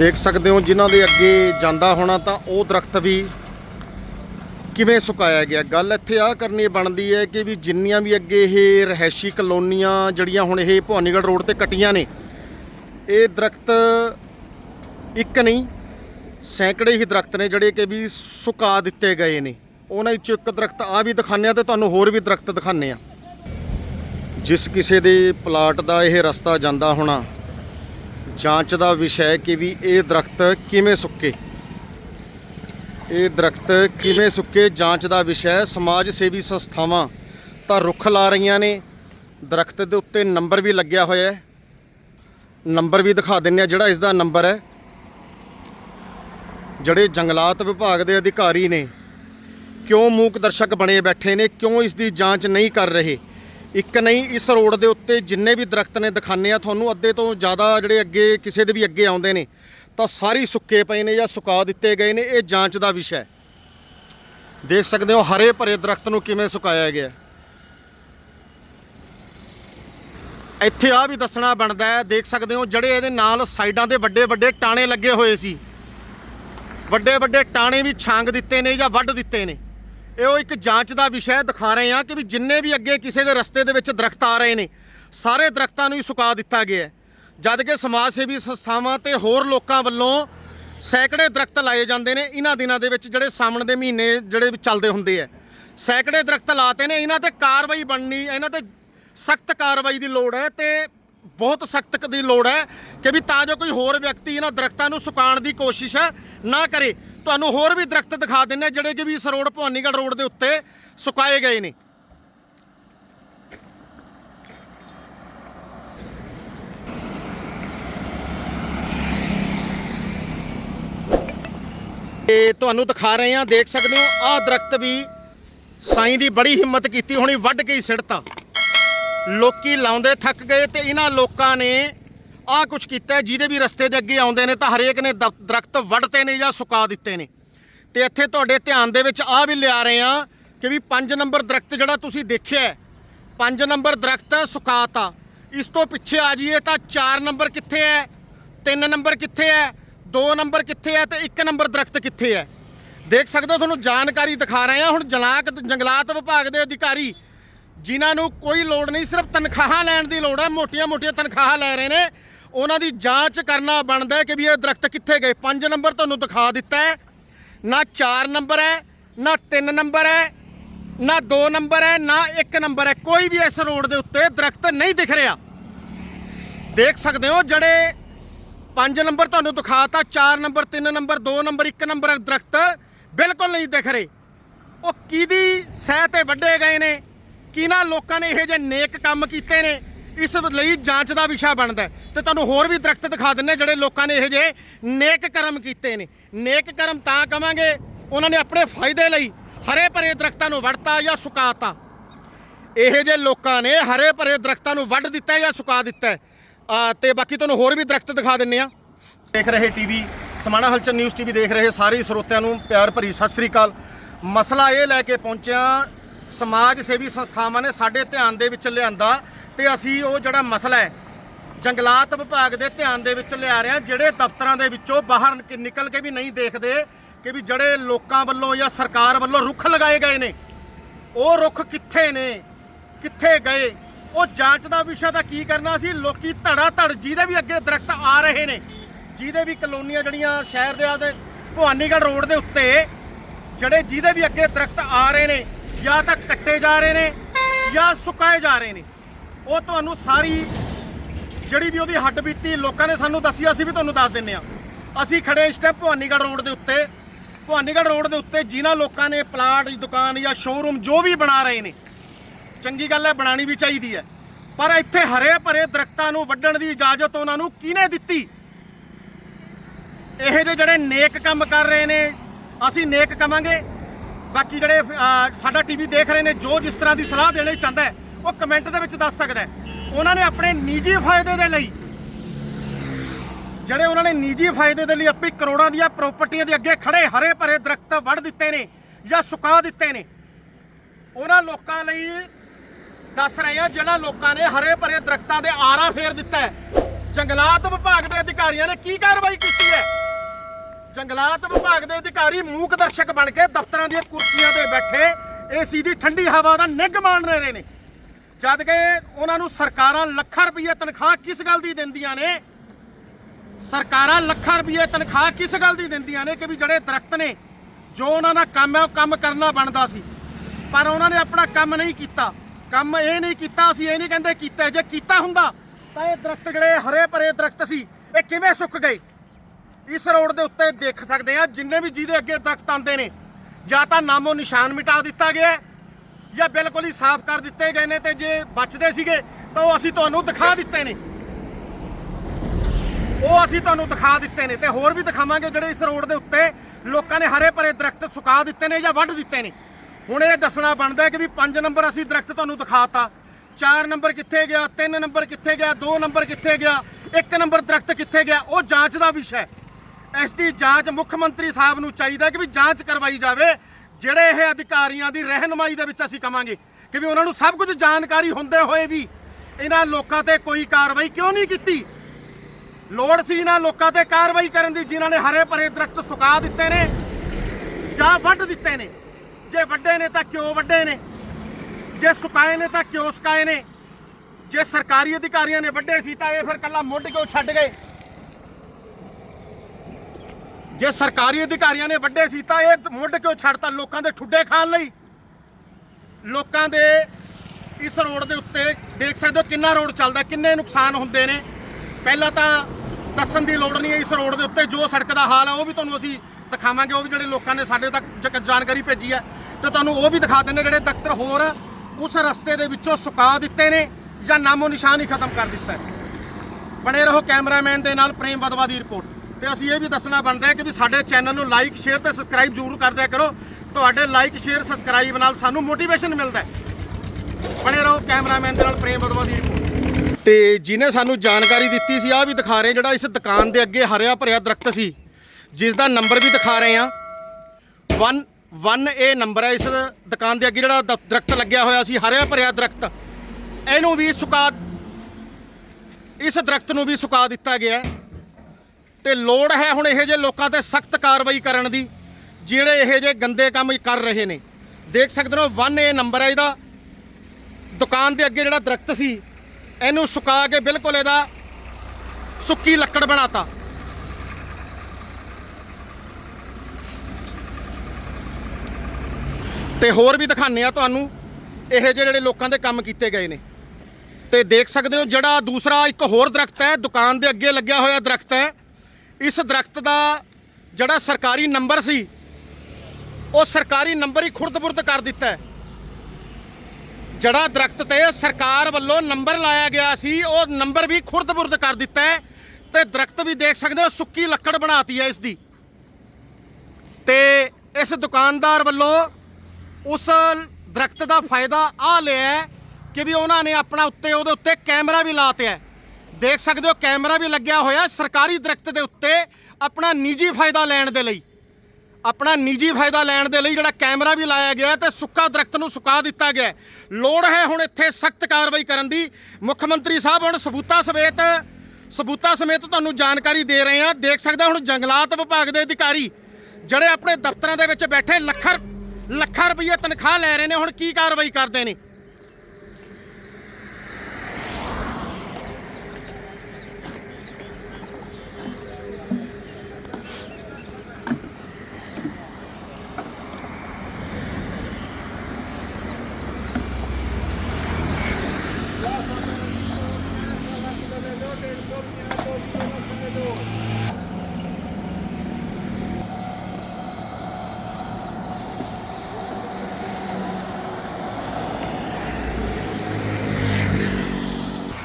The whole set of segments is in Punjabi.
ਦੇਖ ਸਕਦੇ ਹੋ ਜਿਨ੍ਹਾਂ ਦੇ ਅੱਗੇ ਜਾਂਦਾ ਹੋਣਾ ਤਾਂ ਉਹ ਦਰਖਤ ਵੀ ਕਿਵੇਂ ਸੁਕਾਇਆ ਗਿਆ। ਗੱਲ ਇੱਥੇ ਆ ਕਰਨੀ ਬਣਦੀ ਹੈ ਕਿ ਵੀ ਜਿੰਨੀਆਂ ਵੀ ਅੱਗੇ ਇਹ ਰਹਿਸ਼ੀ ਕਲੋਨੀਆਂ ਜਿਹੜੀਆਂ ਹੁਣ ਇਹ ਭਵਾਨੀਗੜ੍ਹ ਰੋਡ ਤੇ ਕੱਟੀਆਂ ਨੇ, ਇਹ ਦਰਖਤ ਇੱਕ ਨਹੀਂ, ਸੈਂਕੜੇ ਹੀ ਦਰਖਤ ਨੇ ਜਿਹੜੇ ਕਿ ਵੀ ਸੁਕਾ ਦਿੱਤੇ ਗਏ ਨੇ। ਉਹਨਾਂ ਵਿੱਚੋਂ ਇੱਕ ਦਰਖਤ ਆ ਵੀ ਦਿਖਾਉਂਦੇ ਆ ਤੇ ਤੁਹਾਨੂੰ ਹੋਰ ਵੀ ਦਰਖਤ ਦਿਖਾਉਂਦੇ ਆ ਜਿਸ ਕਿਸੇ ਦੇ ਪਲਾਟ ਦਾ ਇਹ ਰਸਤਾ ਜਾਂਦਾ ਹੋਣਾ ਜਾਂਚ ਦਾ ਵਿਸ਼ਾ ਹੈ ਕਿ ਵੀ ਇਹ ਦਰਖਤ ਕਿਵੇਂ ਸੁੱਕੇ। ਇਹ ਦਰਖਤ ਕਿਵੇਂ ਸੁੱਕੇ ਜਾਂਚ ਦਾ ਵਿਸ਼ਾ ਹੈ। ਸਮਾਜ ਸੇਵੀ ਸੰਸਥਾਵਾਂ ਤਾਂ ਰੁੱਖ ਲਾ ਰਹੀਆਂ ਨੇ। ਦਰਖਤ ਦੇ ਉੱਤੇ ਨੰਬਰ ਵੀ ਲੱਗਿਆ ਹੋਇਆ ਹੈ। ਨੰਬਰ ਵੀ ਦਿਖਾ ਦਿੰਨੇ ਆ ਜਿਹੜਾ ਇਸ ਦਾ ਨੰਬਰ ਹੈ। ਜਿਹੜੇ ਜੰਗਲਾਤ ਵਿਭਾਗ ਦੇ ਅਧਿਕਾਰੀ ਨੇ, ਕਿਉਂ ਮੂਕ ਦਰਸ਼ਕ ਬਣੇ ਬੈਠੇ ਨੇ, ਕਿਉਂ ਇਸ ਦੀ ਜਾਂਚ ਨਹੀਂ ਕਰ ਰਹੇ? ਇੱਕ ਨਹੀਂ, ਇਸ ਰੋਡ ਦੇ ਉੱਤੇ ਜਿੰਨੇ ਵੀ ਦਰਖਤ ਨੇ ਦਿਖਾਣੇ ਆ, ਤੁਹਾਨੂੰ ਅੱਧੇ ਤੋਂ ਜ਼ਿਆਦਾ ਜਿਹੜੇ ਅੱਗੇ ਕਿਸੇ ਦੇ ਵੀ ਅੱਗੇ ਆਉਂਦੇ ਨੇ, ਤਾਂ ਸਾਰੀ ਸੁੱਕੇ ਪਏ ਨੇ ਜਾਂ ਸੁਕਾ ਦਿੱਤੇ ਗਏ ਨੇ, ਇਹ ਜਾਂਚ ਦਾ ਵਿਸ਼ਾ ਹੈ। ਦੇਖ ਸਕਦੇ ਹੋ ਹਰੇ ਭਰੇ ਦਰਖਤ ਨੂੰ ਕਿਵੇਂ ਸੁਕਾਇਆ ਗਿਆ ਇੱਥੇ ਆ ਵੀ ਦੱਸਣਾ ਬਣਦਾ ਹੈ, ਦੇਖ ਸਕਦੇ ਹੋ ਜਿਹੜੇ ਇਹਦੇ ਨਾਲ ਸਾਈਡਾਂ ਦੇ ਵੱਡੇ ਵੱਡੇ ਟਾਣੇ ਲੱਗੇ ਹੋਏ ਸੀ। ਵੱਡੇ ਵੱਡੇ ਟਾਣੇ ਵੀ ਛਾਂਗ ਦਿੱਤੇ ਨੇ ਜਾਂ ਵੱਢ ਦਿੱਤੇ ਨੇ। ਇਹ ਉਹ ਇੱਕ ਜਾਂਚ ਦਾ ਵਿਸ਼ਾ ਦਿਖਾ ਰਹੇ ਹਾਂ ਕਿ ਵੀ ਜਿੰਨੇ ਵੀ ਅੱਗੇ ਕਿਸੇ ਦੇ ਰਸਤੇ ਦੇ ਵਿੱਚ ਦਰਖਤ ਆ ਰਹੇ ਨੇ, ਸਾਰੇ ਦਰਖਤਾਂ ਨੂੰ ਹੀ ਸੁਕਾ ਦਿੱਤਾ ਗਿਆ ਹੈ। ਜਦ ਕਿ ਸਮਾਜ ਸੇਵੀ ਸੰਸਥਾਵਾਂ ਤੇ ਹੋਰ ਲੋਕਾਂ ਵੱਲੋਂ ਸੈਂਕੜੇ ਦਰਖਤ ਲਾਏ ਜਾਂਦੇ ਨੇ, ਇਹਨਾਂ ਦਿਨਾਂ ਦੇ ਵਿੱਚ ਜਿਹੜੇ ਸਾਵਣ ਦੇ ਮਹੀਨੇ ਜਿਹੜੇ ਚੱਲਦੇ ਹੁੰਦੇ ਆ ਸੈਂਕੜੇ ਦਰਖਤ ਲਾਤੇ ਨੇ, ਇਹਨਾਂ ਤੇ ਕਾਰਵਾਈ ਬਣਨੀ, ਇਹਨਾਂ ਤੇ ਸਖਤ ਕਾਰਵਾਈ ਦੀ ਲੋੜ ਹੈ ਤੇ ਬਹੁਤ ਸਖਤ ਦੀ ਲੋੜ ਹੈ ਕਿ ਵੀ ਤਾਂ ਜੋ ਕੋਈ ਹੋਰ ਵਿਅਕਤੀ ਇਹਨਾਂ ਦਰਖਤਾਂ ਨੂੰ ਸੁਕਾਉਣ ਦੀ ਕੋਸ਼ਿਸ਼ ਨਾ ਕਰੇ। ਤੁਹਾਨੂੰ ਹੋਰ ਵੀ ਦਰਖਤ ਦਿਖਾ ਦਿੰਨੇ ਹਾਂ, ਜਿਹੜੇ ਕਿ ਵੀ ਇਸ ਭਵਾਨੀਗੜ੍ਹ ਰੋਡ ਦੇ ਉੱਤੇ ਸੁਕਾਏ ਗਏ ਨੇ। ਤੇ ਤੁਹਾਨੂੰ ਦਿਖਾ ਰਹੇ ਹਾਂ, ਦੇਖ ਸਕਦੇ ਹੋ, ਆਹ ਦਰਖਤ ਵੀ ਸਾਈਂ ਦੀ ਬੜੀ ਹਿੰਮਤ ਕੀਤੀ, ਹੋਣੀ ਵੱਢ ਕੇ ਹੀ ਸਿੱਟਤਾ ਲੋਕੀ ਲਾਉਂਦੇ ਥੱਕ ਗਏ ਤੇ ਇਹਨਾਂ ਲੋਕਾਂ ਨੇ ਆਹ ਕੁਝ ਕੀਤਾ ਜਿਹਦੇ ਵੀ ਰਸਤੇ ਦੇ ਅੱਗੇ ਆਉਂਦੇ ਨੇ ਤਾਂ ਹਰੇਕ ਨੇ ਦ- ਦਰਖਤ ਵੱਢਤੇ ਨੇ ਜਾਂ ਸੁਕਾ ਦਿੱਤੇ ਨੇ। ਤੇ ਇੱਥੇ ਤੁਹਾਡੇ ਧਿਆਨ ਦੇ ਵਿੱਚ ਆ ਵੀ ਲਿਆ ਰਹੇ ਆ ਕਿ ਵੀ 5 ਨੰਬਰ ਦਰਖਤ ਜਿਹੜਾ ਤੁਸੀਂ ਦੇਖਿਆ 5 ਨੰਬਰ ਦਰਖਤ ਸੁਕਾਤਾ। ਇਸ ਤੋਂ ਪਿੱਛੇ ਆ ਜਾਈਏ ਤਾਂ 4 ਨੰਬਰ ਕਿੱਥੇ ਹੈ 3 ਨੰਬਰ ਕਿੱਥੇ ਹੈ 2 ਨੰਬਰ ਕਿੱਥੇ ਹੈ ਤੇ 1 ਨੰਬਰ ਦਰਖਤ ਕਿੱਥੇ ਹੈ। ਦੇਖ ਸਕਦੇ ਹੋ, ਤੁਹਾਨੂੰ ਜਾਣਕਾਰੀ ਦਿਖਾ ਰਹੇ ਆ ਹੁਣ ਜਲਾਕ, ਜੰਗਲਾਤ ਵਿਭਾਗ ਦੇ ਅਧਿਕਾਰੀ, ਜਿਨ੍ਹਾਂ ਨੂੰ ਕੋਈ ਲੋੜ ਨਹੀਂ, ਸਿਰਫ ਤਨਖਾਹਾਂ ਲੈਣ ਦੀ ਲੋੜ ਹੈ, ਮੋਟੀਆਂ-ਮੋਟੀਆਂ ਤਨਖਾਹਾਂ ਲੈ ਰਹੇ ਨੇ। ਉਹਨਾਂ ਦੀ ਜਾਂਚ ਕਰਨਾ ਬਣਦਾ ਹੈ ਕਿ ਵੀ ਇਹ ਦਰਖਤ ਕਿੱਥੇ ਗਏ। 5 ਨੰਬਰ ਤੁਹਾਨੂੰ ਦਿਖਾ ਦਿੱਤਾ ਹੈ। ਨਾ 4 ਨੰਬਰ ਹੈ, ਨਾ 3 ਨੰਬਰ ਹੈ, ਨਾ 2 ਨੰਬਰ ਹੈ, ਨਾ 1 ਨੰਬਰ ਹੈ। ਕੋਈ ਵੀ ਇਸ ਰੋਡ ਦੇ ਉੱਤੇ ਦਰਖਤ ਨਹੀਂ ਦਿਖ ਰਿਹਾ। ਦੇਖ ਸਕਦੇ ਹੋ ਜਿਹੜੇ 5 ਨੰਬਰ ਤੁਹਾਨੂੰ ਦਿਖਾਤਾ 4 ਨੰਬਰ 3 ਨੰਬਰ 2 ਨੰਬਰ 1 ਨੰਬਰ ਦਰਖਤ ਬਿਲਕੁਲ ਨਹੀਂ ਦਿਖ ਰਹੇ। ਉਹ ਕਿਹਦੀ ਸਹਿ ਤੇ ਵੱਡੇ ਗਏ ਨੇ? ਕਿਹਨਾਂ ਲੋਕਾਂ ਨੇ ਇਹੋ ਜਿਹੇ ਨੇਕ ਕੰਮ ਕੀਤੇ ਨੇ? ਇਸ ਲਈ ਜਾਂਚ ਦਾ ਵਿਸ਼ਾ ਬਣਦਾ ਹੈ। ਤੇ ਤੁਹਾਨੂੰ ਹੋਰ ਵੀ ਦਰਖਤ ਦਿਖਾ ਦਿੰਨੇ ਜਿਹੜੇ ਲੋਕਾਂ ਨੇ ਇਹੋ ਜਿਹੇ ਨੇਕ ਕਰਮ ਕੀਤੇ ਨੇ। ਨੇਕ ਕਰਮ ਤਾਂ ਕਵਾਂਗੇ, ਉਹਨਾਂ ਨੇ ਆਪਣੇ ਫਾਇਦੇ ਲਈ ਹਰੇ ਭਰੇ ਦਰਖਤਾਂ ਨੂੰ ਵੜਤਾ ਜਾਂ ਸੁਕਾਤਾ। ਇਹੋ ਜਿਹੇ ਲੋਕਾਂ ਨੇ ਹਰੇ ਭਰੇ ਦਰਖਤਾਂ ਨੂੰ ਵੱਢ ਦਿੱਤਾ ਜਾਂ ਸੁਕਾ ਦਿੱਤਾ ਹੈ। ਤੇ ਬਾਕੀ ਤੁਹਾਨੂੰ ਹੋਰ ਵੀ ਦਰਖਤ ਦਿਖਾ ਦਿੰਨੇ ਆ ਦੇਖ ਰਹੇ ਟੀਵੀ, ਸਮਾਣਾ ਹਲਚਲ ਨਿਊਜ਼ ਟੀਵੀ ਦੇਖ ਰਹੇ ਸਾਰੇ ਸਰੋਤਿਆਂ ਨੂੰ, ਪਿਆਰ ਭਰੀ ਸਤਿ ਸ੍ਰੀ ਅਕਾਲ। ਮਸਲਾ ਇਹ ਲੈ ਕੇ ਪਹੁੰਚਿਆ, ਸਮਾਜ ਸੇਵੀ ਸੰਸਥਾਵਾਂ ਨੇ ਸਾਡੇ ਧਿਆਨ ਦੇ ਵਿੱਚ ਲਿਆਂਦਾ ਤੇ ਅਸੀਂ ਉਹ ਜਿਹੜਾ ਮਸਲਾ ਹੈ, ਜੰਗਲਾਤ ਵਿਭਾਗ ਦੇ ਧਿਆਨ ਦੇ ਵਿੱਚ ਲਿਆ ਰਹੇ ਹਾਂ ਜਿਹੜੇ ਦਫ਼ਤਰਾਂ ਦੇ ਵਿੱਚੋਂ ਬਾਹਰ ਨਿਕ- ਨਿਕਲ ਕੇ ਵੀ ਨਹੀਂ ਦੇਖਦੇ ਕਿ ਵੀ ਜਿਹੜੇ ਲੋਕਾਂ ਵੱਲੋਂ ਜਾਂ ਸਰਕਾਰ ਵੱਲੋਂ ਰੁੱਖ ਲਗਾਏ ਗਏ ਨੇ। ਉਹ ਰੁੱਖ ਕਿੱਥੇ ਨੇ, ਕਿੱਥੇ ਗਏ, ਉਹ ਜਾਂਚ ਦਾ ਵਿਸ਼ਾ ਤਾਂ ਕੀ ਕਰਨਾ ਸੀ? ਲੋਕੀ ਧੜਾ ਧੜ ਜਿਹਦੇ ਵੀ ਅੱਗੇ ਦਰਖਤ ਆ ਰਹੇ ਨੇ, ਜਿਹਦੇ ਵੀ ਕਲੋਨੀਆਂ ਜਿਹੜੀਆਂ ਸ਼ਹਿਰ ਦੇ ਆਦੇ ਭਵਾਨੀਗੜ੍ਹ ਰੋਡ ਦੇ ਉੱਤੇ, ਜਿਹੜੇ ਜਿਹਦੇ ਵੀ ਅੱਗੇ ਦਰਖਤ ਆ ਰਹੇ ਨੇ, ਜਾਂ ਤਾਂ ਕੱਟੇ ਜਾ ਰਹੇ ਨੇ, ਜਾਂ ਸੁਕਾਏ ਜਾ ਰਹੇ ਨੇ। ਉਹ ਤੁਹਾਨੂੰ ਸਾਰੀ ਜਿਹੜੀ ਵੀ ਉਹਦੀ ਹੱਡ ਬੀਤੀ ਲੋਕਾਂ ਨੇ ਸਾਨੂੰ ਦੱਸੀ ਅਸੀਂ ਵੀ ਤੁਹਾਨੂੰ ਦੱਸ ਦਿੰਨੇ ਆ ਅਸੀਂ ਖੜੇ ਇਸ ਟਾਈਮ ਭਵਾਨੀਗੜ੍ਹ ਰੋਡ ਦੇ ਉੱਤੇ। ਭਵਾਨੀਗੜ੍ਹ ਰੋਡ ਦੇ ਉੱਤੇ ਜਿਨ੍ਹਾਂ ਲੋਕਾਂ ਨੇ ਪਲਾਟ ਦੁਕਾਨ ਜਾਂ ਸ਼ੋਰੂਮ ਜੋ ਵੀ ਬਣਾ ਰਹੇ ਨੇ ਚੰਗੀ ਗੱਲ ਹੈ ਬਣਾਣੀ ਵੀ ਚਾਹੀਦੀ ਹੈ। ਪਰ ਇੱਥੇ ਹਰੇ ਭਰੇ ਦਰਖਤਾਂ ਨੂੰ ਵੱਢਣ ਦੀ ਇਜਾਜ਼ਤ ਉਹਨਾਂ ਨੂੰ ਕਿਹਨੇ ਦਿੱਤੀ? ਇਹ ਜਿਹੇ ਜਿਹੜੇ ਨੇਕ ਕੰਮ ਕਰ ਰਹੇ ਨੇ ਅਸੀਂ ਨੇਕ ਕਵਾਂਗੇ। ਬਾਕੀ ਜਿਹੜੇ ਅਹ, ਸਾਡਾ ਟੀਵੀ ਦੇਖ ਰਹੇ ਨੇ ਜੋ ਜਿਸ ਤਰ੍ਹਾਂ ਦੀ ਸਲਾਹ ਦੇਣੀ ਚਾਹੁੰਦਾ ਹੈ ਉਹ ਕਮੈਂਟ ਦੇ ਵਿੱਚ ਦੱਸ ਸਕਦਾ ਉਹਨਾਂ ਨੇ ਆਪਣੇ ਨਿੱਜੀ ਫਾਇਦੇ ਦੇ ਲਈ, ਜਿਹੜੇ ਉਹਨਾਂ ਨੇ ਨਿੱਜੀ ਫਾਇਦੇ ਦੇ ਲਈ ਆਪਣੀ ਕਰੋੜਾਂ ਦੀਆਂ ਪ੍ਰਾਪਰਟੀਆਂ ਦੇ ਅੱਗੇ ਖੜੇ ਹਰੇ ਭਰੇ ਦਰਖਤ ਵੱਢ ਦਿੱਤੇ ਨੇ ਜਾਂ ਸੁਕਾ ਦਿੱਤੇ ਨੇ। ਉਹਨਾਂ ਲੋਕਾਂ ਲਈ ਦੱਸ ਰਹੇ ਆ ਜਿਹੜਾ ਲੋਕਾਂ ਨੇ ਹਰੇ ਭਰੇ ਦਰਖਤਾਂ ਦੇ ਆਰਾ ਫੇਰ ਦਿੱਤਾ ਜੰਗਲਾਤ ਵਿਭਾਗ ਦੇ ਅਧਿਕਾਰੀਆਂ ਨੇ ਕੀ ਕਾਰਵਾਈ ਕੀਤੀ ਹੈ? ਜੰਗਲਾਤ ਵਿਭਾਗ ਦੇ ਅਧਿਕਾਰੀ ਮੂਕ ਦਰਸ਼ਕ ਬਣ ਕੇ ਦਫ਼ਤਰਾਂ ਦੀਆਂ ਕੁਰਸੀਆਂ ਤੇ ਬੈਠੇ, ਏਸੀ ਦੀ ਠੰਡੀ ਹਵਾ ਦਾ ਨਿੱਘ ਮਾਣ ਰਹੇ ਨੇ। ਜਦ ਕਿ ਉਹਨਾਂ ਨੂੰ ਸਰਕਾਰਾਂ ਲੱਖਾਂ ਰੁਪਏ ਤਨਖਾਹ ਕਿਸ ਗੱਲ ਦੀ ਦਿੰਦੀਆਂ ਨੇ? ਸਰਕਾਰਾਂ ਲੱਖਾਂ ਰੁਪਏ ਤਨਖਾਹ ਕਿਸ ਗੱਲ ਦੀ ਦਿੰਦੀਆਂ ਨੇ ਕਿ ਵੀ ਜਿਹੜੇ ਦਰਖਤ ਨੇ, ਜੋ ਉਹਨਾਂ ਦਾ ਕੰਮ ਹੈ, ਉਹ ਕੰਮ ਕਰਨਾ ਬਣਦਾ ਸੀ। ਪਰ ਉਹਨਾਂ ਨੇ ਆਪਣਾ ਕੰਮ ਨਹੀਂ ਕੀਤਾ। ਕੰਮ ਇਹ ਨਹੀਂ ਕੀਤਾ, ਅਸੀਂ ਇਹ ਨਹੀਂ ਕਹਿੰਦੇ ਕੀਤਾ, ਜੇ ਕੀਤਾ ਹੁੰਦਾ, ਤਾਂ ਇਹ ਦਰਖਤ ਜਿਹੜੇ ਹਰੇ ਭਰੇ ਦਰਖਤ ਸੀ, ਇਹ ਕਿਵੇਂ ਸੁੱਕ ਗਏ? ਇਸ ਰੋਡ ਦੇ ਉੱਤੇ ਦੇਖ ਸਕਦੇ ਆ ਜਿੰਨੇ ਵੀ ਜਿਹਦੇ ਅੱਗੇ ਦਰਖਤ ਆਉਂਦੇ ਨੇ, ਜਾਂ ਤਾਂ ਨਾਮੋ ਨਿਸ਼ਾਨ ਮਿਟਾ ਦਿੱਤਾ ਗਿਆ ਜਾਂ ਬਿਲਕੁਲ ਹੀ ਸਾਫ਼ ਕਰ ਦਿੱਤੇ ਗਏ ਨੇ ਤੇ ਜੇ ਬਚਦੇ ਸੀਗੇ ਤਾਂ ਉਹ ਅਸੀਂ ਤੁਹਾਨੂੰ ਦਿਖਾ ਦਿੱਤੇ ਨੇ। ਉਹ ਅਸੀਂ ਤੁਹਾਨੂੰ ਦਿਖਾ ਦਿੱਤੇ ਨੇ ਤੇ ਹੋਰ ਵੀ ਦਿਖਾਵਾਂਗੇ ਜਿਹੜੇ ਇਸ ਰੋਡ ਦੇ ਉੱਤੇ ਲੋਕਾਂ ਨੇ ਹਰੇ ਭਰੇ ਦਰਖਤ ਸੁਕਾ ਦਿੱਤੇ ਨੇ ਜਾਂ ਵੱਢ ਦਿੱਤੇ ਨੇ। ਹੁਣ ਇਹ ਦੱਸਣਾ ਬਣਦਾ ਹੈ ਕਿ ਵੀ 5 ਨੰਬਰ ਅਸੀਂ ਦਰਖਤ ਤੁਹਾਨੂੰ ਦਿਖਾਤਾ। 4 ਨੰਬਰ ਕਿੱਥੇ ਗਿਆ 3 ਨੰਬਰ ਕਿੱਥੇ ਗਿਆ 2 ਨੰਬਰ ਕਿੱਥੇ ਗਿਆ 1 ਨੰਬਰ ਦਰਖਤ ਕਿੱਥੇ ਗਿਆ, ਉਹ ਜਾਂਚ ਦਾ ਵਿਸ਼ਾ ਹੈ। ਇਸ ਦੀ ਜਾਂਚ ਮੁੱਖ ਮੰਤਰੀ ਸਾਹਿਬ ਨੂੰ ਚਾਹੀਦਾ ਕਿ ਵੀ ਜਾਂਚ ਕਰਵਾਈ ਜਾਵੇ ਜਿਹੜੇ ਇਹ ਅਧਿਕਾਰੀਆਂ ਦੀ ਰਹਿਨਮਾਈ ਦੇ ਵਿੱਚ ਅਸੀਂ ਕਵਾਂਗੇ ਕਿ ਵੀ ਉਹਨਾਂ ਨੂੰ ਸਭ ਕੁਝ ਜਾਣਕਾਰੀ ਹੁੰਦੇ ਹੋਏ ਵੀ ਇਹਨਾਂ ਲੋਕਾਂ ਤੇ ਕੋਈ ਕਾਰਵਾਈ ਕਿਉਂ ਨਹੀਂ ਕੀਤੀ? ਲੋੜ ਸੀ ਇਹਨਾਂ ਲੋਕਾਂ ਤੇ ਕਾਰਵਾਈ ਕਰਨ ਦੀ, ਜਿਨ੍ਹਾਂ ਨੇ ਹਰੇ ਭਰੇ ਦਰਖਤ ਸੁਕਾ ਦਿੱਤੇ ਨੇ ਜਾਂ ਵੱਢ ਦਿੱਤੇ ਨੇ। ਜੇ ਵੱਡੇ ਨੇ ਤਾਂ ਕਿਉਂ ਵੱਡੇ ਨੇ? ਜੇ ਸੁਕਾਏ ਨੇ ਤਾਂ ਕਿਉਂ ਸੁਕਾਏ ਨੇ? ਜੇ ਸਰਕਾਰੀ ਅਧਿਕਾਰੀਆਂ ਨੇ ਵੱਡੇ ਸੀ ਤਾਂ ਇਹ ਫਿਰ ਕੱਲਾ ਮੁੱਢ ਕਿਉਂ ਛੱਡ ਗਏ? ਜੇ ਸਰਕਾਰੀ ਅਧਿਕਾਰੀਆਂ ਨੇ ਵੱਡੇ ਸੀ ਤਾਂ ਇਹ ਮੁੱਢ ਕਿਉਂ ਛੱਡਤਾ ਲੋਕਾਂ ਦੇ ਠੁੱਡੇ ਖਾਣ ਲਈ? ਲੋਕਾਂ ਦੇ ਇਸ ਰੋਡ ਦੇ ਉੱਤੇ ਦੇਖ ਸਕਦੇ ਹੋ ਕਿੰਨਾ ਰੋਡ ਚੱਲਦਾ, ਕਿੰਨੇ ਨੁਕਸਾਨ ਹੁੰਦੇ ਨੇ। ਪਹਿਲਾਂ ਤਾਂ ਦੱਸਣ ਦੀ ਲੋੜ ਨਹੀਂ ਹੈ ਇਸ ਰੋਡ ਦੇ ਉੱਤੇ ਜੋ ਸੜਕ ਦਾ ਹਾਲ ਹੈ ਉਹ ਵੀ ਤੁਹਾਨੂੰ ਅਸੀਂ ਦਿਖਾਵਾਂਗੇ, ਉਹ ਵੀ ਜਿਹੜੇ ਲੋਕਾਂ ਨੇ ਸਾਡੇ ਤੱਕ ਜ- ਜਾਣਕਾਰੀ ਭੇਜੀ ਹੈ ਤੇ ਤੁਹਾਨੂੰ ਉਹ ਵੀ ਦਿਖਾ ਦਿੰਦੇ ਜਿਹੜੇ ਦਫ਼ਤਰ ਹੋਰ ਉਸ ਰਸਤੇ ਦੇ ਵਿੱਚੋਂ ਸੁਕਾ ਦਿੱਤੇ ਨੇ ਜਾਂ ਨਾਮੋ ਨਿਸ਼ਾਨ ਹੀ ਖਤਮ ਕਰ ਦਿੱਤਾ ਹੈ। ਬਣੇ ਰਹੋ ਕੈਮਰਾਮੈਨ ਦੇ ਨਾਲ ਪ੍ਰੇਮ ਬਦਵਾ ਦੀ ਰਿਪੋਰਟ। ਤੇ ਅਸੀਂ ਇਹ ਵੀ ਦੱਸਣਾ ਬਣਦਾ ਹੈ ਕਿ ਵੀ ਸਾਡੇ ਚੈਨਲ ਨੂੰ ਲਾਈਕ ਸ਼ੇਅਰ ਤੇ ਸਬਸਕ੍ਰਾਈਬ ਜ਼ਰੂਰ ਕਰਦਿਆ ਕਰੋ। ਤੁਹਾਡੇ ਲਾਈਕ ਸ਼ੇਅਰ ਸਬਸਕ੍ਰਾਈਬ ਨਾਲ ਸਾਨੂੰ ਮੋਟੀਵੇਸ਼ਨ ਮਿਲਦਾ ਹੈ। ਬਣੇ ਰਹੋ ਕੈਮਰਾਮੈਨ ਦੇ ਨਾਲ ਪ੍ਰੇਮ ਬਦਵਾ ਦੀ ਰਿਪੋਰਟ ਤੇ ਜਿਹਨੇ ਸਾਨੂੰ ਜਾਣਕਾਰੀ ਦਿੱਤੀ ਸੀ ਆ ਵੀ ਦਿਖਾ ਰਹੇ ਜਿਹੜਾ ਇਸ ਦੁਕਾਨ ਦੇ ਅੱਗੇ ਹਰਿਆ ਭਰਿਆ ਦਰਖਤ ਸੀ, ਜਿਸ ਦਾ ਨੰਬਰ ਵੀ ਦਿਖਾ ਰਹੇ ਆ 1 1 ਇਹ ਨੰਬਰ ਹੈ ਇਸ ਦੁਕਾਨ ਦੇ ਅੱਗੇ ਜਿਹੜਾ ਦ- ਦਰਖਤ ਲੱਗਿਆ ਹੋਇਆ ਸੀ, ਹਰਿਆ ਭਰਿਆ ਦਰਖਤ। ਇਹਨੂੰ ਵੀ ਸੁਕਾ ਇਸ ਦਰਖਤ ਨੂੰ ਵੀ ਸੁਕਾ ਦਿੱਤਾ ਗਿਆ ਹੈ। ਤੇ ਲੋੜ ਹੈ ਹੁਣ ਇਹੋ ਜਿਹੇ ਲੋਕਾਂ ਤੇ ਸਖਤ ਕਾਰਵਾਈ ਕਰਨ ਦੀ, ਜਿਹੜੇ ਇਹੋ ਜਿਹੇ ਗੰਦੇ ਕੰਮ ਕਰ ਰਹੇ ਨੇ। ਦੇਖ ਸਕਦੇ ਹੋ 1 ਇਹ ਨੰਬਰ ਹੈ ਇਹਦਾ। ਦੁਕਾਨ ਦੇ ਅੱਗੇ ਜਿਹੜਾ ਦਰਖਤ ਸੀ, ਇਹਨੂੰ ਸੁਕਾ ਕੇ ਬਿਲਕੁਲ ਇਹਦਾ ਸੁੱਕੀ ਲੱਕੜ ਬਣਾਤਾ। ਤੇ ਹੋਰ ਵੀ ਦਿਖਾਣੇ ਆ ਤੁਹਾਨੂੰ, ਇਹ ਜਿਹੇ ਜਿਹੜੇ ਲੋਕਾਂ ਦੇ ਕੰਮ ਕੀਤੇ ਗਏ ਨੇ। ਤੇ ਦੇਖ ਸਕਦੇ ਹੋ, ਜਿਹੜਾ ਦੂਸਰਾ ਇੱਕ ਹੋਰ ਦਰਖਤ ਹੈ, ਦੁਕਾਨ ਦੇ ਅੱਗੇ ਲੱਗਿਆ ਹੋਇਆ ਦਰਖਤ ਹੈ ਇਸ ਦਰਖਤ ਦਾ ਜਿਹੜਾ ਸਰਕਾਰੀ ਨੰਬਰ ਸੀ, ਉਹ ਸਰਕਾਰੀ ਨੰਬਰ ਹੀ ਖੁਰਦ-ਬੁਰਦ ਕਰ ਦਿੱਤਾ ਜਿਹੜਾ ਦਰਖਤ ਤੇ ਸਰਕਾਰ ਵੱਲੋਂ ਨੰਬਰ ਲਾਇਆ ਗਿਆ ਸੀ, ਉਹ ਨੰਬਰ ਵੀ ਖੁਰਦ-ਬੁਰਦ ਕਰ ਦਿੱਤਾ ਹੈ ਤੇ ਦਰਖਤ ਵੀ ਦੇਖ ਸਕਦੇ ਹੋ, ਸੁੱਕੀ ਲੱਕੜ ਬਣਾਤੀ ਹੈ ਇਸ ਦੀ ਤੇ ਇਸ ਦੁਕਾਨਦਾਰ ਵੱਲੋਂ ਉਸ ਦਰਖਤ ਦਾ ਫਾਇਦਾ ਆ ਲਿਆ ਕਿ ਵੀ ਉਹਨਾਂ ਨੇ ਆਪਣਾ ਉੱਤੇ, ਉਹਦੇ ਉੱਤੇ ਕੈਮਰਾ ਵੀ ਲਾਤਿਆ ਹੈ। ਦੇਖ ਸਕਦੇ ਹੋ, ਕੈਮਰਾ ਵੀ ਲੱਗਿਆ ਹੋਇਆ ਸਰਕਾਰੀ ਦਰਖਤ ਦੇ ਉੱਤੇ ਆਪਣਾ ਨਿੱਜੀ ਫਾਇਦਾ ਲੈਣ ਦੇ ਲਈ। ਆਪਣਾ ਨਿੱਜੀ ਫਾਇਦਾ ਲੈਣ ਦੇ ਲਈ ਜਿਹੜਾ ਕੈਮਰਾ ਵੀ ਲਾਇਆ ਗਿਆ ਹੈ ਤੇ ਸੁੱਕਾ ਦਰਖਤ ਨੂੰ ਸੁਕਾ ਦਿੱਤਾ ਗਿਆ ਲੋੜ ਹੈ ਹੁਣ ਇੱਥੇ ਸਖਤ ਕਾਰਵਾਈ ਕਰਨ ਦੀ। ਮੁੱਖ ਮੰਤਰੀ ਸਾਹਿਬ ਹੁਣ ਸਬੂਤਾ ਸਮੇਤ ਸਬੂਤਾ ਸਮੇਤ ਤੁਹਾਨੂੰ ਜਾਣਕਾਰੀ ਦੇ ਰਹੇ ਹਾਂ। ਦੇਖ ਸਕਦੇ ਹੁਣ ਜੰਗਲਾਤ ਵਿਭਾਗ ਦੇ ਅਧਿਕਾਰੀ ਜਿਹੜੇ ਆਪਣੇ ਦਫ਼ਤਰਾਂ ਦੇ ਵਿੱਚ ਬੈਠੇ ਲੱਖਾਂ ਲੱਖਾਂ ਰੁਪਏ ਤਨਖਾਹ ਲੈ ਰਹੇ ਨੇ, ਹੁਣ ਕੀ ਕਾਰਵਾਈ ਕਰਦੇ ਨੇ?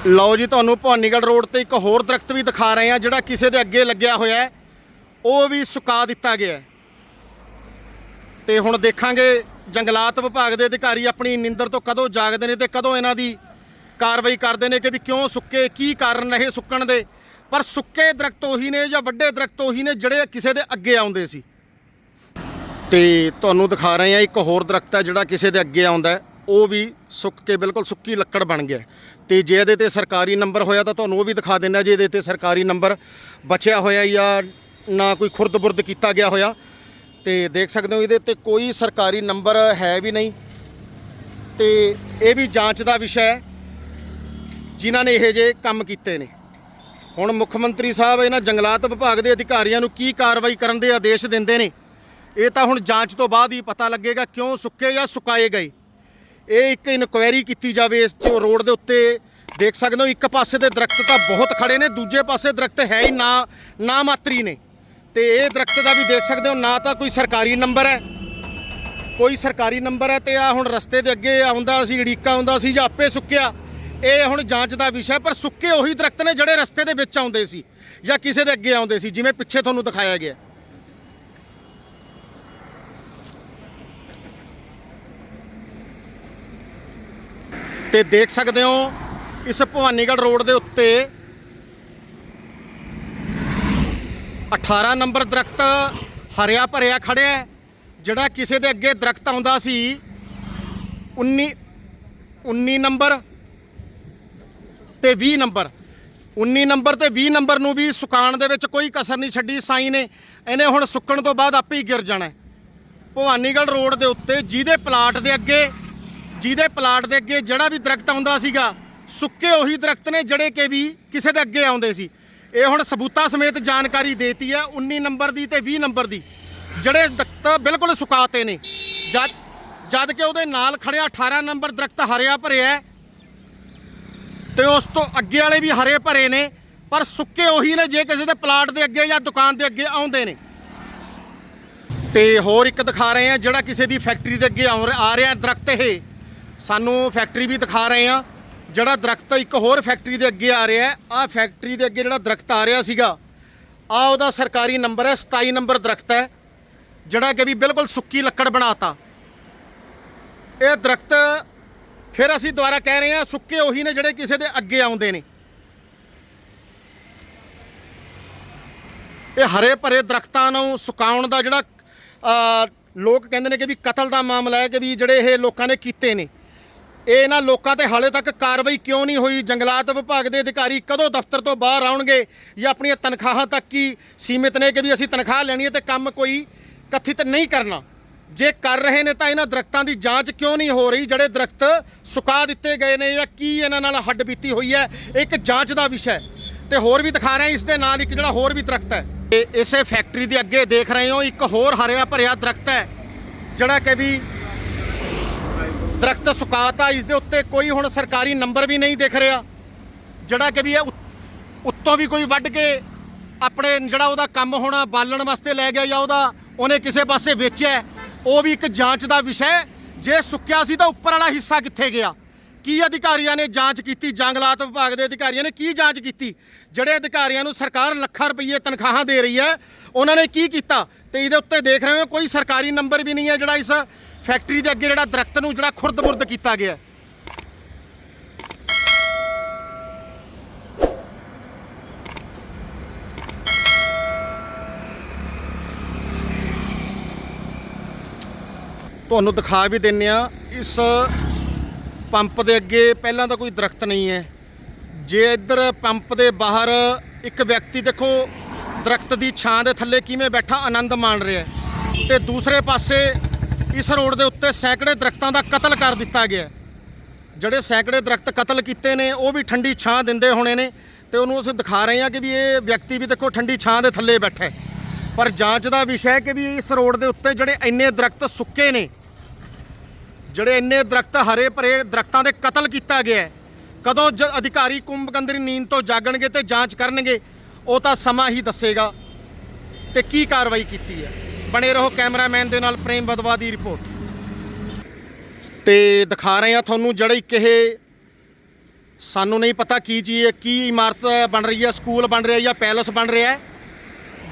ਲਓ ਜੀ, ਤੁਹਾਨੂੰ ਭਵਾਨੀਗੜ੍ਹ ਰੋਡ ਤੇ ਇੱਕ ਹੋਰ ਦਰਖਤ ਵੀ ਦਿਖਾ ਰਹੇ ਹਾਂ, ਜਿਹੜਾ ਕਿਸੇ ਦੇ ਅੱਗੇ ਲੱਗਿਆ ਹੋਇਆ ਹੈ। ਉਹ ਵੀ ਸੁਕਾ ਦਿੱਤਾ ਗਿਆ ਹੈ। ਤੇ ਹੁਣ ਦੇਖਾਂਗੇ, ਜੰਗਲਾਤ ਵਿਭਾਗ ਦੇ ਅਧਿਕਾਰੀ ਆਪਣੀ ਨਿੰਦਰ ਤੋਂ ਕਦੋਂ ਜਾਗਦੇ ਨੇ ਤੇ ਕਦੋਂ ਇਹਨਾਂ ਦੀ ਕਾਰਵਾਈ ਕਰਦੇ ਨੇ ਕਿ ਵੀ ਕਿਉਂ ਸੁੱਕੇ, ਕੀ ਕਾਰਨ ਰਹੇ ਸੁੱਕਣ ਦੇ। ਪਰ ਸੁੱਕੇ ਦਰਖਤ ਉਹੀ ਨੇ ਜਾਂ ਵੱਡੇ ਦਰਖਤ ਉਹੀ ਨੇ ਜਿਹੜੇ ਕਿਸੇ ਦੇ ਅੱਗੇ ਆਉਂਦੇ ਸੀ। ਤੇ ਤੁਹਾਨੂੰ ਦਿਖਾ ਰਹੇ ਹਾਂ, ਇੱਕ ਹੋਰ ਦਰਖਤ ਹੈ ਜਿਹੜਾ ਕਿਸੇ ਦੇ ਅੱਗੇ ਆਉਂਦਾ ਉਹ ਵੀ ਸੁੱਕ ਕੇ ਬਿਲਕੁਲ ਸੁੱਕੀ ਲੱਕੜ ਬਣ ਗਿਆ ਤੇ ਜੇ ਇਹਦੇ ਤੇ ਸਰਕਾਰੀ ਨੰਬਰ ਹੋਇਆ ਤਾਂ ਤੁਹਾਨੂੰ ਉਹ ਵੀ ਦਿਖਾ ਦਿੰਦਾ ਜੇ ਇਹਦੇ ਤੇ ਸਰਕਾਰੀ ਨੰਬਰ ਬਚਿਆ ਹੋਇਆ ਜਾਂ ਨਾ ਕੋਈ ਖੁਰਦ-ਬੁਰਦ ਕੀਤਾ ਗਿਆ ਹੋਇਆ। ਤੇ ਦੇਖ ਸਕਦੇ ਹੋ ਇਹਦੇ 'ਤੇ ਕੋਈ ਸਰਕਾਰੀ ਨੰਬਰ ਹੈ ਵੀ ਨਹੀਂ। ਤੇ ਇਹ ਵੀ ਜਾਂਚ ਦਾ ਵਿਸ਼ਾ ਹੈ, ਜਿਨ੍ਹਾਂ ਨੇ ਇਹ ਜੇ ਕੰਮ ਕੀਤੇ ਨੇ। ਹੁਣ ਮੁੱਖ ਮੰਤਰੀ ਸਾਹਿਬ ਇਹਨਾਂ ਜੰਗਲਾਤ ਵਿਭਾਗ ਦੇ ਅਧਿਕਾਰੀਆਂ ਨੂੰ ਕੀ ਕਾਰਵਾਈ ਕਰਨ ਦੇ ਆਦੇਸ਼ ਦਿੰਦੇ ਨੇ, ਇਹ ਤਾਂ ਹੁਣ ਜਾਂਚ ਤੋਂ ਬਾਅਦ ਹੀ ਪਤਾ ਲੱਗੇਗਾ ਕਿਉਂ ਸੁੱਕੇ ਜਾਂ ਸੁਕਾਏ ਗਏ। ਇਹ ਇੱਕ ਇਨਕੁਆਇਰੀ ਕੀਤੀ ਜਾਵੇ ਇਸ ਚ ਰੋਡ ਦੇ ਉੱਤੇ। ਦੇਖ ਸਕਦੇ ਹੋ, ਇੱਕ ਪਾਸੇ ਦੇ ਦਰਖਤ ਤਾਂ ਬਹੁਤ ਖੜੇ ਨੇ, ਦੂਜੇ ਪਾਸੇ ਦਰਖਤ ਹੈ ਹੀ ਨਾ ਨਾ ਮਾਤਰੀ ਨੇ। ਤੇ ਇਹ ਦਰਖਤ ਦਾ ਵੀ ਦੇਖ ਸਕਦੇ ਹੋ, ਨਾ ਤਾਂ ਕੋਈ ਸਰਕਾਰੀ ਨੰਬਰ ਹੈ। ਕੋਈ ਸਰਕਾਰੀ ਨੰਬਰ ਹੈ ਤੇ ਆ ਹੁਣ ਰਸਤੇ ਦੇ ਅੱਗੇ ਆਉਂਦਾ ਸੀ ੜੀਕਾ ਆਉਂਦਾ ਸੀ ਜਾਂ ਆਪੇ ਸੁੱਕਿਆ। ਇਹ ਹੁਣ ਜਾਂਚ ਦਾ ਵਿਸ਼ਾ ਪਰ ਸੁੱਕੇ ਉਹੀ ਦਰਖਤ ਨੇ ਜਿਹੜੇ ਰਸਤੇ ਦੇ ਵਿੱਚ ਆਉਂਦੇ ਸੀ ਜਾਂ ਕਿਸੇ ਦੇ ਅੱਗੇ ਆਉਂਦੇ ਸੀ, ਜਿਵੇਂ ਪਿੱਛੇ ਤੁਹਾਨੂੰ ਦਿਖਾਇਆ ਗਿਆ। ਤੇ ਦੇਖ ਸਕਦੇ ਹੋ ਇਸ ਭਵਾਨੀਗੜ੍ਹ ਰੋਡ ਦੇ ਉੱਤੇ 18 ਨੰਬਰ ਦਰਖਤ ਹਰਿਆ ਭਰਿਆ ਖੜਿਆ ਜਿਹੜਾ ਕਿਸੇ ਦੇ ਅੱਗੇ ਦਰਖਤ ਆਉਂਦਾ ਸੀ। 19 19 ਨੰਬਰ ਤੇ 20 ਨੰਬਰ। 19 ਨੰਬਰ ਤੇ 20 ਨੰਬਰ ਨੂੰ ਵੀ ਸੁਕਾਉਣ ਦੇ ਵਿੱਚ ਕੋਈ ਕਸਰ ਨਹੀਂ ਛੱਡੀ, ਸਾਈ ਨੇ। ਇਹਨੇ ਹੁਣ ਸੁੱਕਣ ਤੋਂ ਬਾਅਦ ਆਪੇ ਹੀ ਗਿਰ ਜਾਣਾ ਭਵਾਨੀਗੜ੍ਹ ਰੋਡ ਦੇ ਉੱਤੇ ਜਿਹਦੇ ਪਲਾਟ ਦੇ ਅੱਗੇ ਜਿਹਦੇ ਪਲਾਟ ਦੇ ਅੱਗੇ ਜਿਹੜਾ ਵੀ ਦਰਖਤ ਆਉਂਦਾ ਸੀਗਾ, ਸੁੱਕੇ ਉਹੀ ਦਰਖਤ ਨੇ ਜਿਹੜੇ ਕਿ ਵੀ ਕਿਸੇ ਦੇ ਅੱਗੇ ਆਉਂਦੇ ਸੀ। ਇਹ ਹੁਣ ਸਬੂਤਾਂ ਸਮੇਤ ਜਾਣਕਾਰੀ ਦੇਤੀ ਹੈ 19 ਨੰਬਰ ਦੀ ਤੇ 20 ਨੰਬਰ ਦੀ। ਜਿਹੜੇ ਦਰਖਤ ਬਿਲਕੁਲ ਸੁਕਾਤੇ ਨੇ। ਜਦ ਜਦ ਕਿ ਉਹਦੇ ਨਾਲ ਖੜਿਆ 18 ਨੰਬਰ ਦਰਖਤ ਹਰਿਆ ਭਰਿਆ ਹੈ। ਤੇ ਉਸ ਤੋਂ ਅੱਗੇ ਵਾਲੇ ਵੀ ਹਰੇ ਭਰੇ ਨੇ, ਪਰ ਸੁੱਕੇ ਉਹੀ ਨੇ ਜੇ ਕਿਸੇ ਦੇ ਪਲਾਟ ਦੇ ਅੱਗੇ ਜਾਂ ਦੁਕਾਨ ਦੇ ਅੱਗੇ ਆਉਂਦੇ ਨੇ। ਤੇ ਹੋਰ ਇੱਕ ਦਿਖਾ ਰਹੇ ਆ ਜਿਹੜਾ ਕਿਸੇ ਦੀ ਫੈਕਟਰੀ ਦੇ ਅੱਗੇ ਆਉਂ- ਆ ਰਿਹਾ ਦਰਖਤ ਇਹ। ਸਾਨੂੰ ਫੈਕਟਰੀ ਵੀ ਦਿਖਾ ਰਹੇ ਆ ਜਿਹੜਾ ਦਰਖਤ ਇੱਕ ਹੋਰ ਫੈਕਟਰੀ ਦੇ ਅੱਗੇ ਆ ਰਿਹਾ ਆ ਫੈਕਟਰੀ ਦੇ ਅੱਗੇ ਜਿਹੜਾ ਦਰਖਤ ਆ ਰਿਹਾ ਸੀਗਾ ਆ ਉਹਦਾ ਸਰਕਾਰੀ ਨੰਬਰ ਹੈ 27 ਨੰਬਰ ਦਰਖਤ ਹੈ, ਜਿਹੜਾ ਕਿ ਵੀ ਬਿਲਕੁਲ ਸੁੱਕੀ ਲੱਕੜ ਬਣਾਤਾ। ਇਹ ਦਰਖਤ ਫਿਰ ਅਸੀਂ ਦੁਬਾਰਾ ਕਹਿ ਰਹੇ ਹਾਂ, ਸੁੱਕੇ ਉਹੀ ਨੇ ਜਿਹੜੇ ਕਿਸੇ ਦੇ ਅੱਗੇ ਆਉਂਦੇ ਨੇ। ਇਹ ਹਰੇ ਭਰੇ ਦਰਖਤਾਂ ਨੂੰ ਸੁਕਾਉਣ ਦਾ ਜਿਹੜਾ ਲੋਕ ਕਹਿੰਦੇ ਨੇ ਕਿ ਵੀ ਕਤਲ ਦਾ ਮਾਮਲਾ ਹੈ ਕਿ ਵੀ ਜਿਹੜੇ ਇਹ ਲੋਕਾਂ ਨੇ ਕੀਤੇ ਨੇ। ਇਹ ਇਹਨਾਂ ਲੋਕਾਂ ਤੇ ਹਾਲੇ ਤੱਕ ਕਾਰਵਾਈ ਕਿਉਂ ਨਹੀਂ ਹੋਈ? ਜੰਗਲਾਤ ਵਿਭਾਗ ਦੇ ਅਧਿਕਾਰੀ ਕਦੋਂ ਦਫ਼ਤਰ ਤੋਂ ਬਾਹਰ ਆਉਣਗੇ? ਜਾਂ ਆਪਣੀਆਂ ਤਨਖਾਹਾਂ ਤੱਕ ਹੀ ਸੀਮਿਤ ਨੇ ਕਿ ਵੀ ਅਸੀਂ ਤਨਖਾਹ ਲੈਣੀ ਹੈ ਤੇ ਕੰਮ ਕੋਈ ਕਥਿਤ ਨਹੀਂ ਕਰਨਾ? ਜੇ ਕਰ ਰਹੇ ਨੇ ਤਾਂ ਇਹਨਾਂ ਦਰਖਤਾਂ ਦੀ ਜਾਂਚ ਕਿਉਂ ਨਹੀਂ ਹੋ ਰਹੀ? ਜਿਹੜੇ ਦਰਖਤ ਸੁਕਾ ਦਿੱਤੇ ਗਏ ਨੇ ਜਾਂ ਕੀ ਇਹਨਾਂ ਨਾਲ ਹੱਡ ਬੀਤੀ ਹੋਈ ਹੈ? ਇਹ ਇੱਕ ਜਾਂਚ ਦਾ ਵਿਸ਼ਾ ਹੈ। ਤੇ ਹੋਰ ਵੀ ਦਿਖਾ ਰਹੇ ਇਸ ਦੇ ਨਾਲ ਇੱਕ ਜਿਹੜਾ ਹੋਰ ਵੀ ਦਰਖਤ ਹੈ। ਇਹ ਇਸੇ ਫੈਕਟਰੀ ਦੇ ਅੱਗੇ ਦੇਖ ਰਹੇ ਹੋ, ਇੱਕ ਹੋਰ ਹਰਿਆ ਭਰਿਆ ਦਰਖਤ ਹੈ, ਜਿਹੜਾ ਕਿ ਵੀ ਦਰਖਤ ਸੁਕਾਤਾ, ਇਸ ਦੇ ਉੱਤੇ ਕੋਈ ਹੁਣ ਸਰਕਾਰੀ ਨੰਬਰ ਵੀ ਨਹੀਂ ਦਿਖ ਰਿਹਾ। ਜਿਹੜਾ ਕਿ ਵੀ ਇਹ ਉੱਤੋਂ ਵੀ ਕੋਈ ਵੱਢ ਕੇ ਆਪਣੇ ਜਿਹੜਾ ਉਹਦਾ ਕੰਮ ਹੋਣਾ ਬਾਲਣ ਵਾਸਤੇ ਲੈ ਗਿਆ ਜਾਂ ਉਹਦਾ ਉਹਨੇ ਕਿਸੇ ਪਾਸੇ ਵੇਚਿਆ ਉਹ ਵੀ ਇੱਕ ਜਾਂਚ ਦਾ ਵਿਸ਼ਾ ਹੈ। ਜੇ ਸੁੱਕਿਆ ਸੀ ਤਾਂ ਉੱਪਰ ਵਾਲਾ ਹਿੱਸਾ ਕਿੱਥੇ ਗਿਆ? ਕੀ ਅਧਿਕਾਰੀਆਂ ਨੇ ਜਾਂਚ ਕੀਤੀ? ਜੰਗਲਾਤ ਵਿਭਾਗ ਦੇ ਅਧਿਕਾਰੀਆਂ ਨੇ ਕੀ ਜਾਂਚ ਕੀਤੀ? ਜਿਹੜੇ ਅਧਿਕਾਰੀਆਂ ਨੂੰ ਸਰਕਾਰ ਲੱਖਾਂ ਰੁਪਏ ਤਨਖਾਹਾਂ ਦੇ ਰਹੀ ਹੈ, ਉਹਨਾਂ ਨੇ ਕੀ ਕੀਤਾ? ਤੇ ਇਹਦੇ ਉੱਤੇ ਦੇਖ ਰਹੇ ਹੋ, ਕੋਈ ਸਰਕਾਰੀ ਨੰਬਰ ਵੀ ਨਹੀਂ ਹੈ ਜਿਹੜਾ ਇਸ ਫੈਕਟਰੀ ਦੇ ਅੱਗੇ ਜਿਹੜਾ ਦਰਖਤ ਨੂੰ ਜਿਹੜਾ ਖੁਰਦ-ਬੁਰਦ ਕੀਤਾ ਗਿਆ ਤੁਹਾਨੂੰ ਦਿਖਾ ਵੀ ਦਿੰਨੇ ਆ, ਇਸ ਪੰਪ ਦੇ ਅੱਗੇ ਪਹਿਲਾਂ ਤਾਂ ਕੋਈ ਦਰਖਤ ਨਹੀਂ ਹੈ। ਜੇ ਇੱਧਰ ਪੰਪ ਦੇ ਬਾਹਰ ਇੱਕ ਵਿਅਕਤੀ ਦੇਖੋ, ਦਰਖਤ ਦੀ ਛਾਂ ਦੇ ਥੱਲੇ ਕਿਵੇਂ ਬੈਠਾ, ਆਨੰਦ ਮਾਣ ਰਿਹਾ ਹੈ। ਤੇ ਦੂਸਰੇ ਪਾਸੇ ਇਸ ਰੋਡ ਦੇ ਉੱਤੇ ਸੈਂਕੜੇ ਦਰਖਤਾਂ ਦਾ ਕਤਲ ਕਰ ਦਿੱਤਾ ਗਿਆ ਜਿਹੜੇ ਸੈਂਕੜੇ ਦਰਖਤ ਕਤਲ ਕੀਤੇ ਨੇ, ਉਹ ਵੀ ਠੰਡੀ ਛਾਂ ਦਿੰਦੇ ਹੋਣੇ ਨੇ ਤੇ ਉਹਨੂੰ ਅਸੀਂ ਦਿਖਾ ਰਹੇ ਹਾਂ ਕਿ ਵੀ ਇਹ ਵਿਅਕਤੀ ਵੀ ਦੇਖੋ ਠੰਡੀ ਛਾਂ ਦੇ ਥੱਲੇ ਬੈਠਾ ਪਰ ਜਾਂਚ ਦਾ ਵਿਸ਼ਾ ਹੈ ਕਿ ਵੀ ਇਸ ਰੋਡ ਦੇ ਉੱਤੇ ਜਿਹੜੇ ਇੰਨੇ ਦਰਖਤ ਸੁੱਕੇ ਨੇ, ਜਿਹੜੇ ਇੰਨੇ ਦਰਖਤ ਹਰੇ ਭਰੇ ਦਰਖਤਾਂ ਦੇ ਕਤਲ ਕੀਤਾ ਗਿਆ ਕਦੋਂ ਜ ਅਧਿਕਾਰੀ ਕੁੰਭਕੰਦਰੀ ਨੀਂਦ ਤੋਂ ਜਾਗਣਗੇ ਤੇ ਜਾਂਚ ਕਰਨਗੇ, ਉਹ ਤਾਂ ਸਮਾਂ ਹੀ ਦੱਸੇਗਾ ਤੇ ਕੀ ਕਾਰਵਾਈ ਕੀਤੀ ਹੈ। ਬਣੇ ਰਹੋ ਕੈਮਰਾਮੈਨ ਦੇ ਨਾਲ ਪ੍ਰੇਮ ਬਦਵਾ ਦੀ ਰਿਪੋਰਟ। ਤੇ ਦਿਖਾ ਰਹੇ ਆ ਤੁਹਾਨੂੰ ਜਿਹੜਾ ਇੱਕ ਇਹ ਸਾਨੂੰ ਨਹੀਂ ਪਤਾ ਕੀ ਚੀਜ਼ ਹੈ, ਕੀ ਇਮਾਰਤ ਬਣ ਰਹੀ ਹੈ, ਸਕੂਲ ਬਣ ਰਿਹਾ ਜਾਂ ਪੈਲਸ ਬਣ ਰਿਹਾ ਹੈ।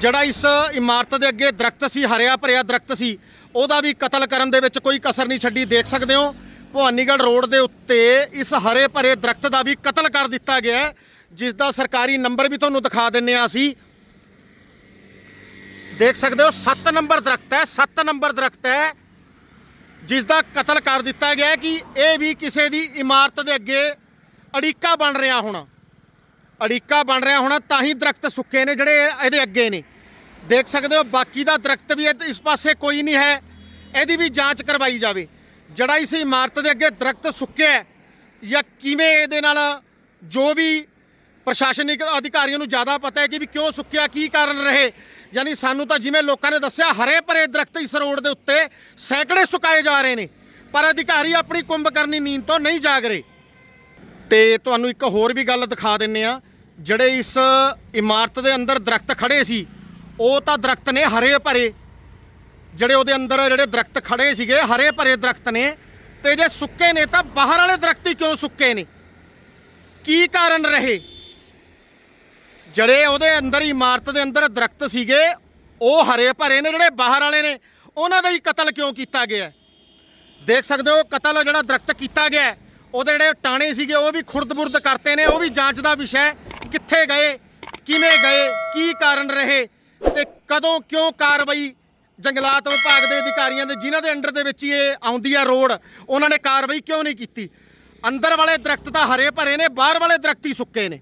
ਜਿਹੜਾ ਇਸ ਇਮਾਰਤ ਦੇ ਅੱਗੇ ਦਰਖਤ ਸੀ, ਹਰਿਆ ਭਰਿਆ ਦਰਖਤ ਸੀ, ਉਹਦਾ ਵੀ ਕਤਲ ਕਰਨ ਦੇ ਵਿੱਚ ਕੋਈ ਕਸਰ ਨਹੀਂ ਛੱਡੀ, ਦੇਖ ਸਕਦੇ ਹੋ। ਭਵਾਨੀਗੜ੍ਹ ਰੋਡ ਦੇ ਉੱਤੇ ਇਸ ਹਰੇ ਭਰੇ ਦਰਖਤ ਦਾ ਵੀ ਕਤਲ ਕਰ ਦਿੱਤਾ ਗਿਆ ਜਿਸ ਦਾ ਸਰਕਾਰੀ ਨੰਬਰ ਵੀ ਤੁਹਾਨੂੰ ਦਿਖਾ ਦਿੰਨੇ ਆ ਅਸੀਂ। ਦੇਖ ਸਕਦੇ ਹੋ 7 ਨੰਬਰ ਦਰਖਤ ਹੈ 7 ਨੰਬਰ ਦਰਖਤ ਹੈ ਜਿਸ ਦਾ ਕਤਲ ਕਰ ਦਿੱਤਾ ਗਿਆ ਕਿ ਇਹ ਵੀ ਕਿਸੇ ਦੀ ਇਮਾਰਤ ਦੇ ਅੱਗੇ ਅੜੀਕਾ ਬਣ ਰਿਹਾ ਹੋਣਾ। ਅੜੀਕਾ ਬਣ ਰਿਹਾ ਹੋਣਾ, ਤਾਂ ਹੀ ਦਰਖਤ ਸੁੱਕੇ ਨੇ ਜਿਹੜੇ ਇਹਦੇ ਅੱਗੇ ਨੇ। ਦੇਖ ਸਕਦੇ ਹੋ, ਬਾਕੀ ਦਾ ਦਰਖਤ ਵੀ ਇਹ- ਇਸ ਪਾਸੇ ਕੋਈ ਨਹੀਂ ਹੈ, ਇਹਦੀ ਵੀ ਜਾਂਚ ਕਰਵਾਈ ਜਾਵੇ। ਜਿਹੜਾ ਇਸ ਇਮਾਰਤ ਦੇ ਅੱਗੇ ਦਰਖਤ ਸੁੱਕਿਆ ਜਾਂ ਕਿਵੇਂ ਇਹਦੇ ਨਾਲ ਜੋ ਵੀ ਪ੍ਰਸ਼ਾਸਨਿਕ ਅਧਿਕਾਰੀਆਂ ਨੂੰ ਜ਼ਿਆਦਾ ਪਤਾ ਹੈ ਕਿ ਵੀ ਕਿਉਂ ਸੁੱਕਿਆ, ਕੀ ਕਾਰਨ ਰਹੇ। ਯਾਨੀ ਸਾਨੂੰ ਤਾਂ ਜਿਵੇਂ ਲੋਕਾਂ ਨੇ ਦੱਸਿਆ, ਹਰੇ ਭਰੇ ਦਰਖਤ ਇਸ ਰੋਡ ਦੇ ਉੱਤੇ ਸੈਂਕੜੇ ਸੁਕਾਏ ਜਾ ਰਹੇ ਨੇ, ਪਰ ਅਧਿਕਾਰੀ ਆਪਣੀ ਕੁੰਭ ਕਰਨੀ ਨੀਂਦ ਤੋਂ ਨਹੀਂ ਜਾਗ ਰਹੇ। ਤੇ ਤੁਹਾਨੂੰ ਇੱਕ ਹੋਰ ਵੀ ਗੱਲ ਦਿਖਾ ਦਿੰਨੇ ਆ, ਜਿਹੜੇ ਇਸ ਇਮਾਰਤ ਦੇ ਅੰਦਰ ਦਰਖਤ ਖੜੇ ਸੀ, ਉਹ ਤਾਂ ਦਰਖਤ ਨੇ ਹਰੇ ਭਰੇ। ਜਿਹੜੇ ਉਹਦੇ ਅੰਦਰ ਜਿਹੜੇ ਦਰਖਤ ਖੜੇ ਸੀਗੇ, ਹਰੇ ਭਰੇ ਦਰਖਤ ਨੇ, ਤੇ ਜੇ ਸੁੱਕੇ ਨੇ ਤਾਂ ਬਾਹਰ ਵਾਲੇ ਦਰਖਤ ਹੀ ਕਿਉਂ ਸੁੱਕੇ ਨੇ? ਕੀ ਕਾਰਨ ਰਹੇ? ਜਿਹੜੇ ਉਹਦੇ ਅੰਦਰ ਇਮਾਰਤ ਦੇ ਅੰਦਰ ਦਰਖਤ ਸੀਗੇ, ਉਹ ਹਰੇ ਭਰੇ ਨੇ ਜਿਹੜੇ ਬਾਹਰ ਵਾਲੇ ਨੇ, ਉਹਨਾਂ ਦਾ ਹੀ ਕਤਲ ਕਿਉਂ ਕੀਤਾ ਗਿਆ? ਦੇਖ ਸਕਦੇ ਹੋ, ਕਤਲ ਜਿਹੜਾ ਦਰਖਤ ਕੀਤਾ ਗਿਆ, ਉਹਦੇ ਜਿਹੜੇ ਟਾਣੇ ਸੀਗੇ, ਉਹ ਵੀ ਖੁਰਦ-ਬੁਰਦ ਕਰਤੇ ਨੇ, ਉਹ ਵੀ ਜਾਂਚ ਦਾ ਵਿਸ਼ਾ ਕਿੱਥੇ ਗਏ, ਕਿਵੇਂ ਗਏ, ਕੀ ਕਾਰਨ ਰਹੇ, ਤੇ ਕਦੋਂ ਕਿਉਂ ਕਾਰਵਾਈ ਜੰਗਲਾਤ ਵਿਭਾਗ ਦੇ ਅਧਿਕਾਰੀਆਂ ਦੇ, ਜਿਨ੍ਹਾਂ ਦੇ ਅੰਡਰ ਦੇ ਵਿੱਚ ਹੀ ਇਹ ਆਉਂਦੀ ਹੈ ਰੋਡ, ਉਹਨਾਂ ਨੇ ਕਾਰਵਾਈ ਕਿਉਂ ਨਹੀਂ ਕੀਤੀ? ਅੰਦਰ ਵਾਲੇ ਦਰਖਤ ਤਾਂ ਹਰੇ ਭਰੇ ਨੇ, ਬਾਹਰ ਵਾਲੇ ਦਰਖਤ ਹੀ ਸੁੱਕੇ ਨੇ।